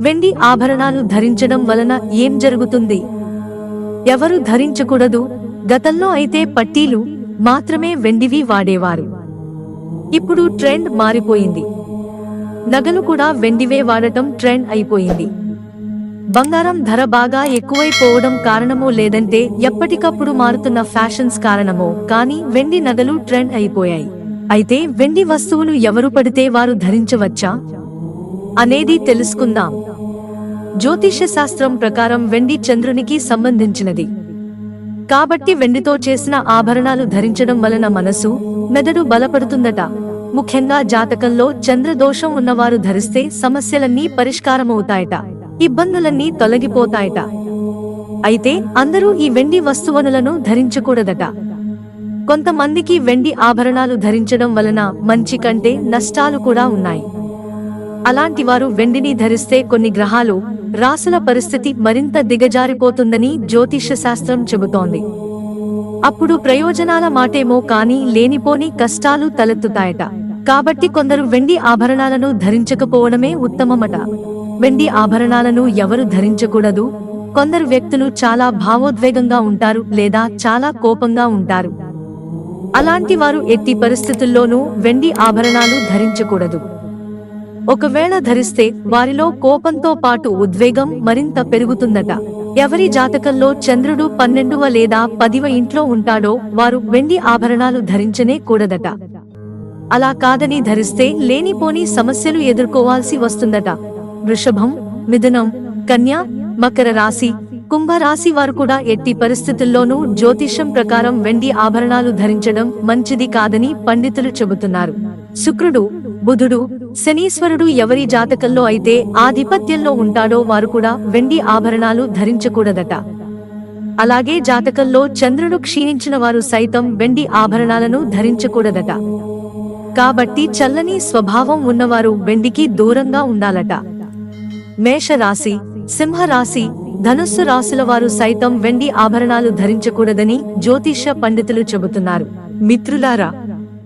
వెండి ఆభరణాలు ధరించడం వలన ఏం జరుగుతుంది? ఎవరు ధరించకూడదు? గతంలో అయితే పట్టీలు మాత్రమే వెండివి వాడేవారు. ఇప్పుడు ట్రెండ్ మారిపోయింది. నగలు కూడా వెండివే వాడటం ట్రెండ్ అయిపోయింది. బంగారం ధర బాగా ఎక్కువైపోవడం కారణమో లేదంటే ఎప్పటికప్పుడు మారుతున్న ఫ్యాషన్స్ కారణమో కానీ వెండి నగలు ట్రెండ్ అయిపోయాయి. అయితే వెండి వస్తువులు ఎవరు పడితే వారు ధరించవచ్చా? అనేది తెలుసుకుందాం. జ్యోతిష్య శాస్త్రం ప్రకారం వెండి చంద్రునికి సంబంధించినది. కాబట్టి వెండితో చేసిన ఆభరణాలు ధరించడం వలన మనసు మెదడు బలపడుతుందట. ముఖ్యంగా జాతకంలో చంద్రదోషం ఉన్నవారు ధరిస్తే సమస్యలన్నీ పరిష్కారమవుతాయట. ఇబ్బందులన్నీ తొలగిపోతాయట. అయితే అందరూ ఈ వెండి వస్తువనులను ధరించకూడదట. కొంతమందికి వెండి ఆభరణాలు ధరించడం వలన మంచి కంటే నష్టాలు కూడా ఉన్నాయి. అలాంటి వారు వెండిని ధరిస్తే కొన్ని గ్రహాలు రాసుల పరిస్థితి మరింత దిగజారిపోతుందని జ్యోతిష శాస్త్రం చెబుతోంది. అప్పుడు ప్రయోజనాల మాటేమో కాని లేనిపోని కష్టాలు తలెత్తుతాయట. కాబట్టి కొందరు వెండి ఆభరణాలను ధరించకపోవడమే ఉత్తమమట. వెండి ఆభరణాలను ఎవరు ధరించకూడదు? కొందరు వ్యక్తులు చాలా భావోద్వేగంగా ఉంటారు లేదా చాలా కోపంగా ఉంటారు. అలాంటి వారు ఎట్టి పరిస్థితుల్లోనూ వెండి ఆభరణాలు ధరించకూడదు. ఒకవేళ ధరిస్తే వారిలో కోపంతో పాటు ఉద్వేగం మరింత పెరుగుతుందట. ఎవరి జాతకంలో చంద్రుడు పన్నెండవ లేదా పదివ ఇంట్లో ఉంటాడో వారు వెండి ఆభరణాలు ధరించనే కూడదట. అలా కాదని ధరిస్తే లేనిపోని సమస్యలు ఎదుర్కోవాల్సి వస్తుందట. వృషభం మిథునం కన్య మకర రాశి కుంభ రాశి వారు కూడా ఎట్టి పరిస్థితుల్లోనూ జ్యోతిషం ప్రకారం వెండి ఆభరణాలు ధరించడం మంచిది కాదని పండితులు చెబుతున్నారు. శుక్రుడు బుధుడు శనీశ్వరుడు ఎవరి జాతకంలో అయితే ఆధిపత్యంలో ఉంటాడో వారు కూడా వెండి ఆభరణాలు ధరించకూడదట. అలాగే జాతకంలో చంద్రుడు క్షీణించిన వారు సైతం వెండి ఆభరణాలను ధరించకూడదట. కాబట్టి చల్లని స్వభావం ఉన్నవారు వెండికి దూరంగా ఉండాలట. మేషరాశి సింహరాశి ధనుస్సు రాశుల వారు సైతం వెండి ఆభరణాలు ధరించకూడదని జ్యోతిష్య పండితులు చెబుతున్నారు. మిత్రులారా